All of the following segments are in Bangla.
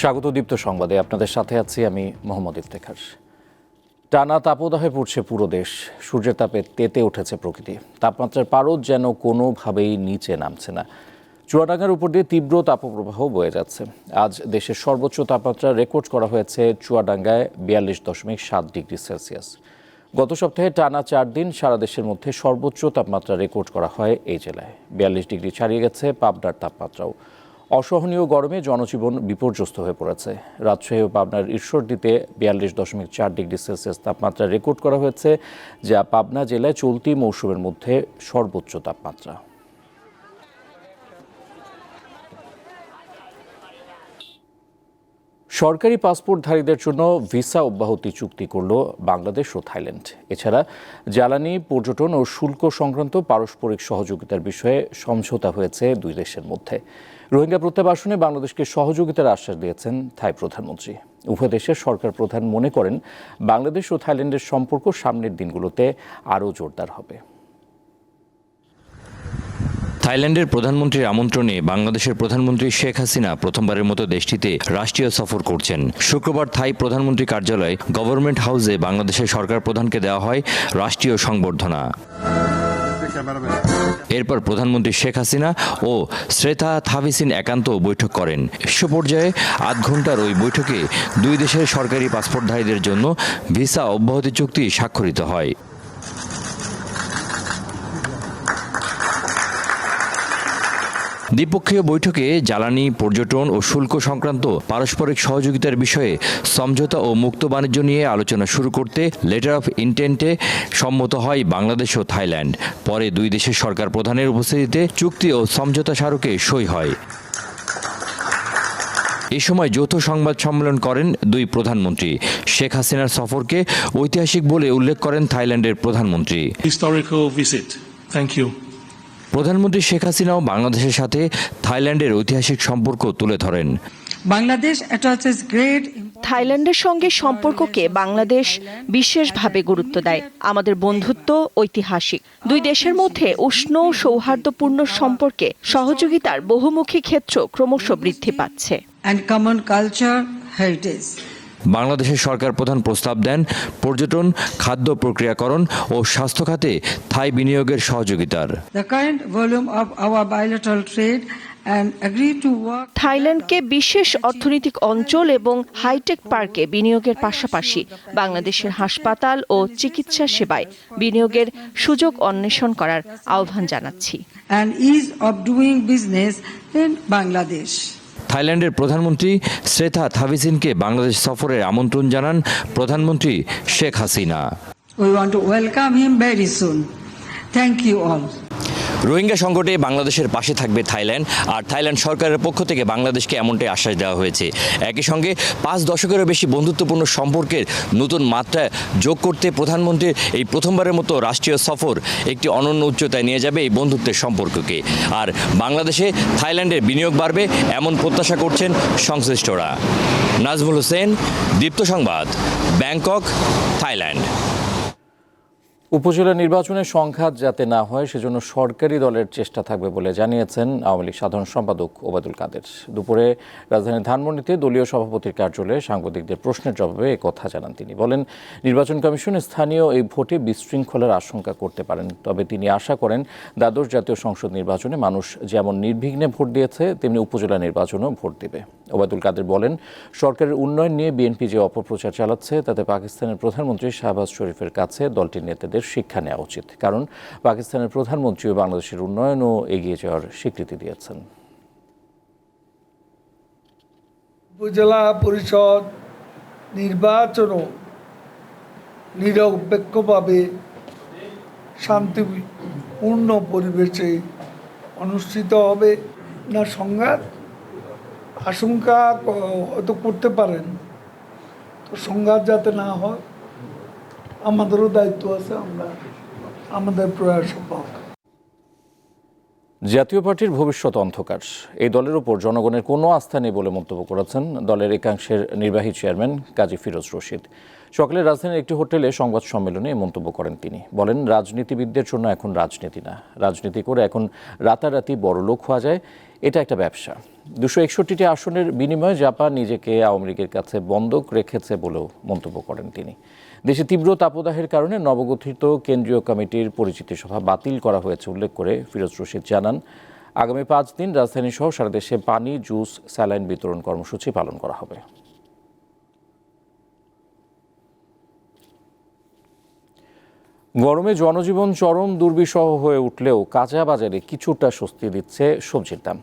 স্বাগত দীপ্ত সংবাদে। আপনাদের সাথে আছি আমি মোহাম্মদ ইফতেখার। টানা তাপদাহে পড়ছে পুরো দেশ। সূর্যের তাপে তেতে উঠেছে প্রকৃতি। তাপমাত্রার পারদ যেন কোনোভাবেই নিচে নামছে না। চুয়াডাঙ্গার উপর দিয়ে তীব্র তাপপ্রবাহ বয়ে যাচ্ছে। আজ দেশের সর্বোচ্চ তাপমাত্রা রেকর্ড করা হয়েছে চুয়াডাঙ্গায় বিয়াল্লিশ দশমিক সাত ডিগ্রি সেলসিয়াস। গত সপ্তাহে টানা চার দিন সারা দেশের মধ্যে সর্বোচ্চ তাপমাত্রা রেকর্ড করা হয় এই জেলায়। বিয়াল্লিশ ডিগ্রি ছাড়িয়ে গেছে পাবনার তাপমাত্রাও। অসহনীয় গরমে জনজীবন বিপর্যস্ত হয়ে পড়েছে। রাজশাহী ও পাবনার ঈশ্বরদীতে বিয়াল্লিশ দশমিক চার ডিগ্রি সেলসিয়াস তাপমাত্রা রেকর্ড করা হয়েছে, যা পাবনা জেলায় চলতি মৌসুমের মধ্যে সর্বোচ্চ তাপমাত্রা। সরকারি পাসপোর্টধারীদের জন্য ভিসা অব্যাহতি চুক্তি করল বাংলাদেশ ও থাইল্যান্ড। এছাড়া জ্বালানি, পর্যটন ও শুল্ক সংক্রান্ত পারস্পরিক সহযোগিতার বিষয়ে সমঝোতা হয়েছে দুই দেশের মধ্যে। রোহিঙ্গা প্রত্যাবাসনে বাংলাদেশকে সহযোগিতার আশ্বাস দিয়েছেন থাই প্রধানমন্ত্রী। উভয় দেশের সরকার প্রধান মনে করেন, বাংলাদেশ ও থাইল্যান্ডের সম্পর্ক সামনের দিনগুলোতে আরও জোরদার হবে। থাইল্যান্ডের প্রধানমন্ত্রীর আমন্ত্রণে বাংলাদেশের প্রধানমন্ত্রী শেখ হাসিনা প্রথমবারের মতো দেশটিতে রাষ্ট্রীয় সফর করছেন। শুক্রবার থাই প্রধানমন্ত্রী কার্যালয়ে গভর্নমেন্ট হাউসে বাংলাদেশের সরকার প্রধানকে দেওয়া হয় রাষ্ট্রীয় সংবর্ধনা। এরপর প্রধানমন্ত্রী শেখ হাসিনা ও শ্রেতা থাভিসিন একান্ত বৈঠক করেন। শীর্ষ পর্যায়ে আধ ঘণ্টার ওই বৈঠকে দুই দেশের সরকারি পাসপোর্টধারীদের জন্য ভিসা অব্যাহতি চুক্তি স্বাক্ষরিত হয়। দ্বিপক্ষীয় বৈঠকে জ্বালানি, পর্যটন ও শুল্ক সংক্রান্ত পারস্পরিক সহযোগিতার বিষয়ে সমঝোতা ও মুক্ত বাণিজ্য নিয়ে আলোচনা শুরু করতে লেটার অফ ইন্টেন্টে সম্মত হয় বাংলাদেশ ও থাইল্যান্ড পরে দুই দেশের সরকার প্রধানের উপস্থিতিতে চুক্তি ও সমঝোতা স্মারকে সই হয় এ সময় যৌথ সংবাদ সম্মেলন করেন দুই প্রধানমন্ত্রী শেখ হাসিনার সফরকে ঐতিহাসিক বলে উল্লেখ করেন থাইল্যান্ডের প্রধানমন্ত্রী historical visit. Thank you. প্রধানমন্ত্রী শেখ হাসিনাও বাংলাদেশের সাথে থাইল্যান্ডের ঐতিহাসিক সম্পর্ক তুলে ধরেন। attaches থাইল্যান্ডের সঙ্গে সম্পর্ককে বাংলাদেশ বিশেষভাবে গুরুত্ব দেয়। আমাদের বন্ধুত্ব ঐতিহাসিক। দুই দেশের মধ্যে উষ্ণ সৌহার্দ্যপূর্ণ সম্পর্কে সহযোগিতার বহুমুখী ক্ষেত্র ক্রমশ বৃদ্ধি পাচ্ছে। And common culture heritage. বাংলাদেশের সরকার প্রধান প্রস্তাব দেন পর্যটন খাদ্য প্রক্রিয়াকরণ ও স্বাস্থ্য খাতে থাই বিনিয়োগের সহযোগিতার থাইল্যান্ডকে বিশেষ অর্থনৈতিক অঞ্চল এবং হাইটেক পার্কে বিনিয়োগের পাশাপাশি বাংলাদেশের হাসপাতাল ও চিকিৎসা সেবায় বিনিয়োগের সুযোগ অন্বেষণ করার আহ্বান জানাচ্ছি ease of doing business in Bangladesh. থাইল্যান্ডের প্রধানমন্ত্রী শ্রেথা থাভিসিনকে বাংলাদেশ সফরের আমন্ত্রণ জানান প্রধানমন্ত্রী Sheikh Hasina We want to welcome him very soon. You all. Rohingya সংকটে বাংলাদেশের পাশে থাকবে থাইল্যান্ড, আর থাইল্যান্ড সরকারের পক্ষ থেকে বাংলাদেশকে এমনটাই আশ্বাস দেওয়া হয়েছে। একই সঙ্গে পাঁচ দশকেরও বেশি বন্ধুত্বপূর্ণ সম্পর্কের নতুন মাত্রা যোগ করতে প্রধানমন্ত্রীর এই প্রথমবারের মতো রাষ্ট্রীয় সফর একটি অনন্য উচ্চতায় নিয়ে যাবে এই বন্ধুত্বের সম্পর্ককে। আর বাংলাদেশে থাইল্যান্ডের বিনিয়োগ বাড়বে এমন প্রত্যাশা করছেন সংশ্লিষ্টরা। নাজমুল হোসেন, দীপ্ত সংবাদ, ব্যাংকক, থাইল্যান্ড। উপজেলা নির্বাচনে সংঘাত যাতে না হয়, সেজন্য সরকারি দলের চেষ্টা থাকবে বলে জানিয়েছেন আওয়ামী লীগ সাধারণ সম্পাদক ওবায়দুল কাদের। দুপুরে রাজধানীর ধানমন্ডিতে দলীয় সভাপতির কার্যালয়ে সাংবাদিকদের প্রশ্নের জবাবে কথা জানান তিনি। বলেন, নির্বাচন কমিশন স্থানীয় এই ভোটে বিশৃঙ্খলার আশঙ্কা করতে পারেন, তবে তিনি আশা করেন দ্বাদশ জাতীয় সংসদ নির্বাচনে মানুষ যেমন নির্বিঘ্নে ভোট দিয়েছে, তেমনি উপজেলা নির্বাচনেও ভোট দেবে। ওবায়দুল কাদের বলেন, সরকারের উন্নয়ন নিয়ে বিএনপি যে অপপ্রচার চালাচ্ছে, তাতে পাকিস্তানের প্রধানমন্ত্রী শাহবাজ শরীফের কাছে দলটির নেতাদের শিক্ষা নেওয়া উচিত। কারণ পাকিস্তানের প্রধানমন্ত্রীও বাংলাদেশের উন্নয়ন ও এগিয়ে যাওয়ার স্বীকৃতি দিয়েছেন। উপজেলা পরিষদ নির্বাচনও নিরপেক্ষভাবে শান্তিপূর্ণ পরিবেশে অনুষ্ঠিত হবে না সংঘাত? আশঙ্কা হয়তো করতে পারেন। তো সংঘাত যাতে না হয়, আমাদেরও দায়িত্ব আছে, আমরা আমাদের প্রয়াস অব্যাহত জাতীয় পার্টির ভবিষ্যৎ অন্ধকার। এই দলের উপর জনগণের কোনো আস্থা নেই বলে মন্তব্য করেছেন দলের একাংশের নির্বাহী চেয়ারম্যান কাজী ফিরোজ রশিদ। সকালে রাজধানীর একটি হোটেলে সংবাদ সম্মেলনে মন্তব্য করেন তিনি। বলেন, রাজনীতিবিদদের জন্য এখন রাজনীতি না। রাজনীতি করে এখন রাতারাতি বড় লোক হওয়া যায়। এটা একটা ব্যবসা। দুশো একষট্টিটি আসনের বিনিময়ে জাপান নিজেকে আওয়ামী লীগের কাছে বন্ধক রেখেছে বলেও মন্তব্য করেন তিনি। দেশে তীব্র তাপদাহের কারণে নবগঠিত কেন্দ্রীয় কমিটির পরিচিতি সভা বাতিল করা হয়েছে উল্লেখ করে ফিরোজ রশিদ জানান, আগামী পাঁচ দিন রাজধানীসহ সারা দেশে পানি, জুস, স্যালাইন বিতরণ কর্মসূচি পালন করা হবে। গরমে জনজীবন চরম দুর্বিষহ হয়ে উঠলেও কাঁচা বাজারে কিছুটা স্বস্তি দিচ্ছে সবজির দাম।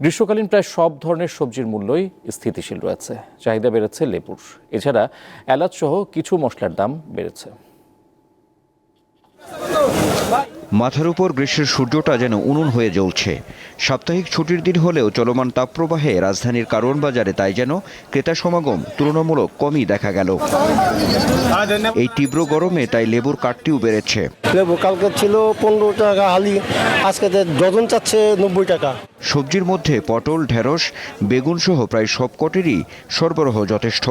গ্রীষ্মকালীন প্রায় সব ধরনের সবজির মূল্যই স্থিতিশীল রয়েছে। চাহিদা বেড়েছে লেবুর। এছাড়া এলাচসহ কিছু মশলার দাম বেড়েছে। মাথার উপর গ্রীষ্মের সূর্যটা যেন উনুন হয়ে জ্বলছে। সাপ্তাহিক ছুটির দিন হলেও চলমান তাপপ্রবাহে রাজধানীর কারণ বাজারে তাই যেন ক্রেতা সমাগম তুলনামূলক কমই দেখা গেল। এই তীব্র গরমে তাই লেবুর কাঠটিও বেড়েছে। লেবু কালকে ছিল পনেরো টাকা হালি আজকে ডজন চাচ্ছে নব্বই টাকা। সবজির মধ্যে পটল ঢেঁড়স বেগুন সহ প্রায় সব কটেরই সরবরাহ যথেষ্ট।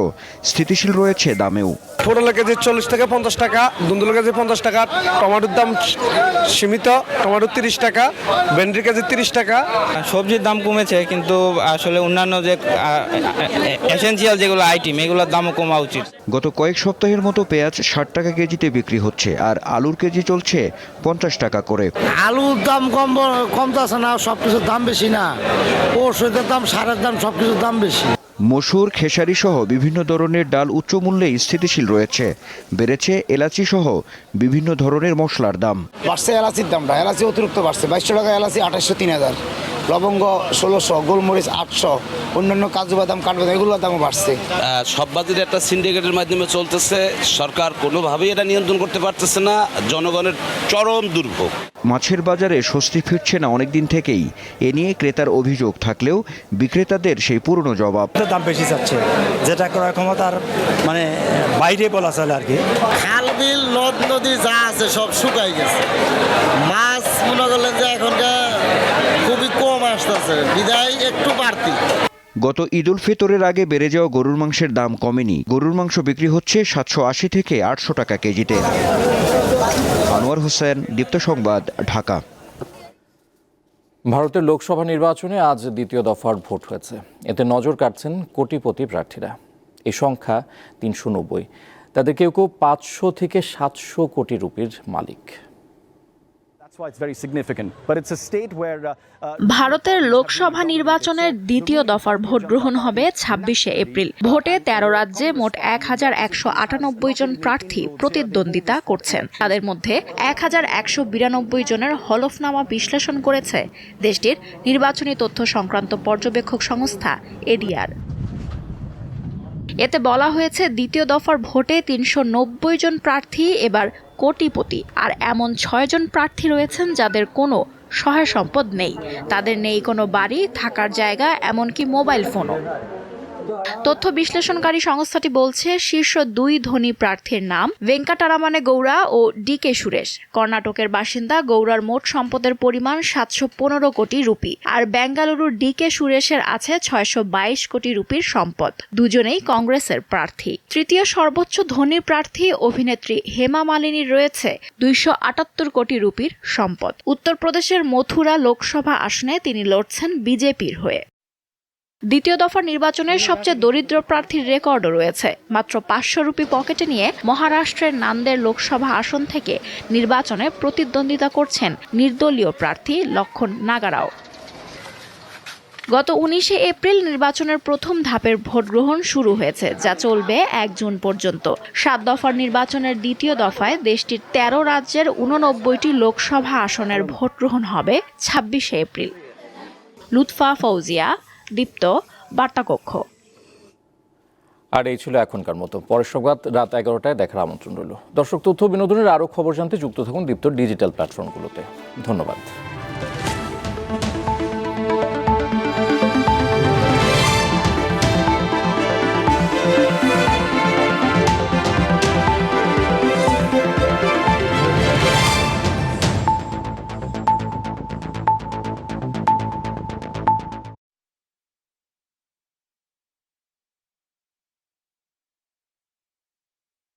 স্থিতিশীল রয়েছে দামেও। পটলের কেজি চল্লিশ থেকে পঞ্চাশ টাকা ধুন্দুলের কেজি পঞ্চাশ টাকা টমেটোর দাম সীমিত টমেটো তিরিশ টাকা ভেন্ডির কেজি তিরিশ টাকা। সবজির দাম কমেছে কিন্তু আসলে অন্যান্য যে এসেন্সিয়াল যেগুলো আইটেম এগুলোর দামও কমা উচিত। গত কয়েক সপ্তাহের মতো পেঁয়াজ ষাট টাকা কেজিতে বিক্রি হচ্ছে আর আলুর কেজি চলছে পঞ্চাশ টাকা করে। আলুর দাম কম কমতেছে না সব কিছুর দাম বেশি না। ওষুধের দাম সারের দাম সব কিছুর দাম বেশি। মসুর খেসারি সহ বিভিন্ন ধরনের ডাল উচ্চ মূল্যে স্থিতিশীল রয়েছে। বেড়েছে এলাচি সহ বিভিন্ন ধরনের মশলার দাম। বাড়ছে এলাচির দামটা এলাচি অতিরিক্ত বাড়ছে। বাইশশো টাকা এলাচি আঠাশশো তিন হাজার। লবঙ্গ ষোলোশো গোলমরিচ আটশো অন্যান্য কাজু বাদাম কাঠবাদাম এগুলোর দামও বাড়ছে। সব বাজারে একটা সিন্ডিকেটের মাধ্যমে চলতেছে। সরকার কোনোভাবেই এটা নিয়ন্ত্রণ করতে পারতেছে না। জনগণের চরম দুর্ভোগ। মাছের বাজারে স্বস্তি ফিরছে না অনেকদিন থেকেই। এ নিয়ে ক্রেতার অভিযোগ থাকলেও বিক্রেতাদের সেই পুরনো জবাব। দাম বেশি যাচ্ছে। যেটা ক্রয় ক্ষমতার মানে বাইরে বলা চলে আর কি। খাল বিল নদ নদী যা আছে সব শুকাই গেছে। মাছ মনে করলেন যে এখনকার আসতেছে। বিদায় একটু বাড়তি। গত ঈদ উল ফিতরের আগে বেড়ে যাওয়া গরুর মাংসের দাম কমেনি। গরুর মাংস বিক্রি হচ্ছে সাতশো আশি থেকে আটশো টাকা কেজিতে। আনোয়ার হোসেন দীপ্ত সংবাদ ঢাকা। ভারতের লোকসভা নির্বাচনে আজ দ্বিতীয় দফার ভোট হয়েছে। এতে নজর কাটছেন কোটিপতি প্রার্থীরা। এই সংখ্যা তিনশো নব্বই। তাদের কেউ কেউ পাঁচশো থেকে সাতশো কোটি রুপির মালিক। ভারতের লোকসভা নির্বাচনের দ্বিতীয় দফার ভোট গ্রহণ হবে ছাব্বিশে এপ্রিল। ভোটে তেরো রাজ্যে মোট এক হাজার একশো আটানব্বই জন প্রার্থী প্রতিদ্বন্দ্বিতা করছেন। তাদের মধ্যে এক হাজার একশো বিরানব্বই জনের হলফনামা বিশ্লেষণ করেছে দেশটির নির্বাচনী তথ্য সংক্রান্ত পর্যবেক্ষক সংস্থা, এডিআর। এতে বলা হয়েছে, দ্বিতীয় দফার ভোটে তিনশো নব্বই জন প্রার্থী, এবার কোটিপতি। আর এমন ছয়জন প্রার্থী রয়েছেন যাদের কোনো সহায় সম্পদ নেই। তাদের নেই কোনো বাড়ি, থাকার জায়গা, এমনকি মোবাইল ফোনও। তথ্য বিশ্লেষণকারী সংস্থাটি বলছে, শীর্ষ দুই ধনী প্রার্থীর নাম ভেঙ্কাটারামানে গৌড়া ও ডি কে সুরেশ। কর্ণাটকের বাসিন্দা গৌড়ার মোট সম্পদের পরিমাণ সাতশো পনেরো কোটি রুপি, আর বেঙ্গালুরুর ডি কে সুরেশের আছে ছয়শো বাইশ কোটি রুপির সম্পদ। দুজনেই কংগ্রেসের প্রার্থী। তৃতীয় সর্বোচ্চ ধনী প্রার্থী অভিনেত্রী হেমা মালিনীর রয়েছে দুইশো আটাত্তর কোটি রুপির সম্পদ। উত্তরপ্রদেশের মথুরা লোকসভা আসনে তিনি লড়ছেন বিজেপির হয়ে। দ্বিতীয় দফার নির্বাচনের সবচেয়ে দরিদ্র প্রার্থীর রেকর্ডও রয়েছে। মাত্র পাঁচশো রুপি পকেটে নিয়ে মহারাষ্ট্রের নান্দের লোকসভা আসন থেকে নির্বাচনে প্রতিদ্বন্দ্বিতা করছেন নির্দলীয় প্রার্থী লক্ষণ নাগারাও। গত উনিশে এপ্রিল নির্বাচনের প্রথম ধাপের ভোট গ্রহণ শুরু হয়েছে, যা চলবে এক জুন পর্যন্ত। সাত দফার নির্বাচনের দ্বিতীয় দফায় দেশটির তেরো রাজ্যের উননব্বইটি লোকসভা আসনের ভোট গ্রহণ হবে ছাব্বিশে এপ্রিল। লুৎফা ফৌজিয়া দীপ্ত বার্তা কক্ষ আর এই ছিল এখনকার মতো। পরের সংবাদ রাত এগারোটায় দেখার আমন্ত্রণ রইল। দর্শক তথ্য বিনোদনের আরও খবর জানতে যুক্ত থাকুন দীপ্ত ডিজিটাল প্ল্যাটফর্মগুলোতে। ধন্যবাদ।